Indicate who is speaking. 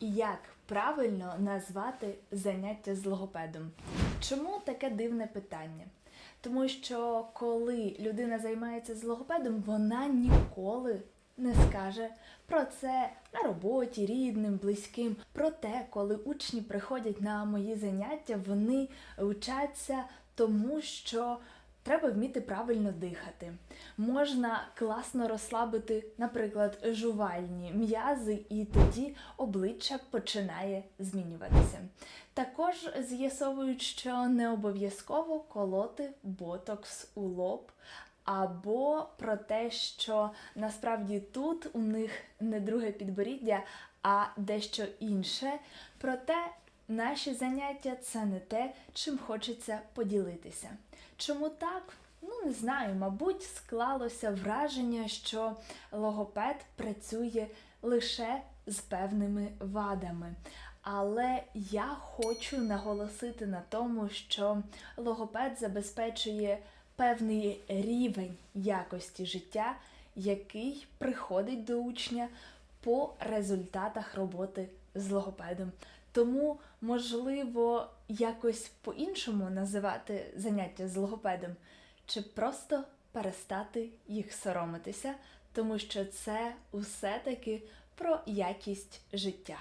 Speaker 1: Як правильно назвати заняття з логопедом? Чому таке дивне питання? Тому що коли людина займається з логопедом, вона ніколи не скаже про це на роботі, рідним, близьким. Проте, коли учні приходять на мої заняття, вони вчаться тому, що треба вміти правильно дихати. Можна класно розслабити, наприклад, жувальні м'язи, і тоді обличчя починає змінюватися. Також з'ясовують, що не обов'язково колоти ботокс у лоб. Або про те, що насправді тут у них не друге підборіддя, а дещо інше. Проте наші заняття це не те, чим хочеться поділитися. Чому так? Ну, не знаю, мабуть, склалося враження, що логопед працює лише з певними вадами. Але я хочу наголосити на тому, що логопед забезпечує певний рівень якості життя, який приходить до учня по результатах роботи з логопедом. Тому, можливо, якось по-іншому називати заняття з логопедом, чи просто перестати їх соромитися, тому що це все-таки про якість життя.